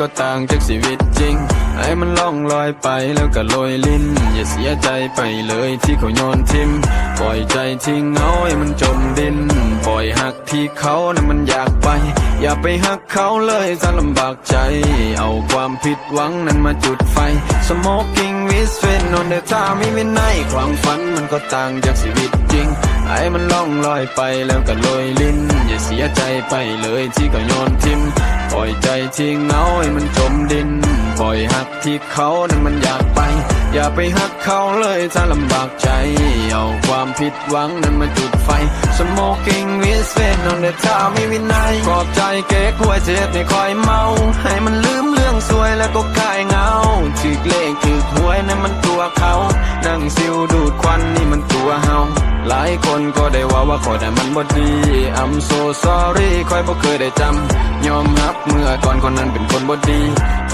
ก็ต่างจากชีวิตจริงให้มันล่องลอยไปแล้วก็โรยลิ้น อย่าเสียใจไปเลยที่เขาโยนทิ้ม ปล่อยใจทิ้งเอาให้มันจมดิน ปล่อยหักที่เขานั้นมันอยากไป อย่าไปหักเขาเลยถ้าลำบากใจ เอาความผิดหวังนั้นมาจุดไฟ Smoking with f i n on the time ไม่วินัยความฝันมันก็ต่างจากชีวิตจริงให้มันล่องลอยไปแล้วก็โรยลิ้น อย่าเสียใจไปเลยที่ก็โยนทิ้ม ปล่อยใจทิ้งเอาให้มันจมดิน ปล่อยหักที่เขานั้นมันอยากไป อย่าไปหักเขาเลยถ้าลำบากใจ เอาความผิดหวังนั้นมาจุดไฟ Smoking with friend on the time ไม่วินัยขอบใจเก๊กหัวเจ็บไม่คอยเมา ให้มันลืมเรื่องสวยแล้วก็คลายเงาถึกเลขถึกหวยนั่นมันตัวเขา นั่งซิวดูดควันนี่มันตัวเฮา หลายคนก็ได้ว่าว่าขอยแต่มันบ่ดี I'm so sorry คอยบ่เคยได้จำ ยอมรับเมื่อก่อนคนนั้นเป็นคนบ่ดี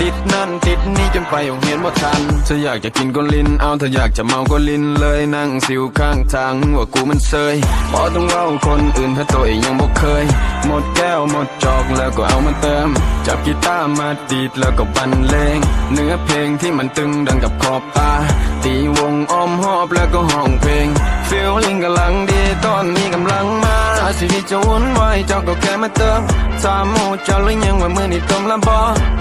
ติดนั่นติดนี่จนไปโรงเห็นบ่ทันถ้าอยากจะกินก็ลินเอาถ้าอยากจะเมาก็ลินเลยนั่งสิวข้างทางว่ากูมันเซยพอต้องเล่าคนอื่นถ้าตัวเองยังบ่เคย หมดแก้วหมดจอกแล้วก็เอามาเติม จับกีตาร์มาดีดแล้วก็บรรเลง เนื้อเพลงที่มันตึงดังกับขอบตา ตีวงอ้อมหอบแล้วก็ห้องเพลงฟีลลิ่งกำลังดีตอนนี้กำลังมาชีวิตจะวุ่นวายเจ้าก็แค่มาเติมถามหมูเจ้าหรือยังว่ามือนี่ต้มลำบอ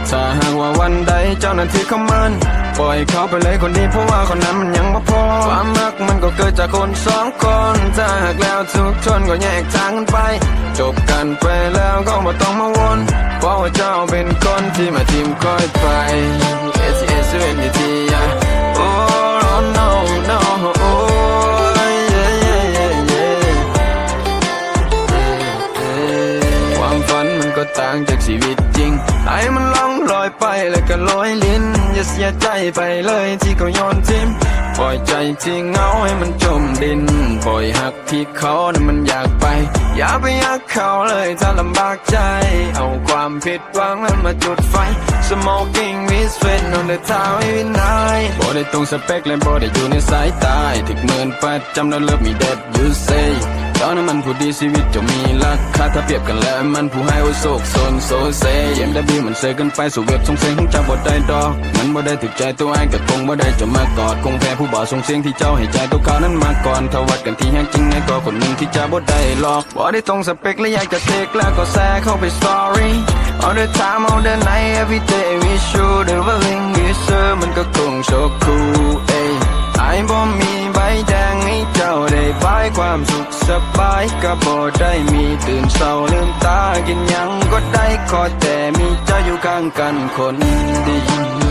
ถ้าหากว่าวันใดเจ้านั้นที่เขามัน ปล่อยเขาไปเลยคนดีเพราะว่าคนนั้นมันยังบ่พอความรักมันก็เกิดจากคนสองคนถ้าหากแล้วทุกคนก็แยกทางกันไป จบกันไปแล้วก็ไม่ต้องมาวนเพราะว่าเจ้าเป็นคนที่มาทีมคอยไป S S N D T โอ้ อยไปแล้วก็ลอยลิ้น อย่าเสียใจไปเลยที่เขาโยนทิ้มปล่อยใจที่เงาให้มันจมดิน ปล่อยหักที่เขานั้นมันอยากไป อย่าไปหักเขาเลยถ้าลำบากใจ เอาความผิดหวังนั้นมาจุดไฟ Smoking with friend on the town ไม่วินัยบ่ได้ตรงสเปคและบ่ได้อยู่ในสายตาถึกเมินประจำแล้วเลิฟมี that you say เจ้านั้นมันผู้ดีชีวิตจะมีราคาถ้าเปรียบกันแล้วมันผู้ให้โอโศกโซนโซเซเอ็มดับบิมันเซกันไปสู่เว็บส่งเสียงของเจ้าบ่ได้ดอก มันบ่ได้ถึกใจตัวไอ้ก็คงบ่ได้จะมากอดคงแพ้ผู้บ่าวส่งเสียงที่เจ้าให้ใจตัวเขานั้นมาก่อนถ้าวัดกันที่แฮงจริงไอ้ก็คนหนึ่งที่จะบ่ได้หลอกบ่ได้ตรงสเปคและอยากจะเทคแล้วก็แซ่เข้าไป story all the time all the night every day we show the willing we serve มันก็คงโชคคูเอ้ไอ้บ่มีใบแดงให้เจ้าได้บายความสุข บายก็บ่ได้มีตื่นเศร้าลืมตากินยังก็ได้ขอแต่มีเจ้าอยู่ข้างกันคนดี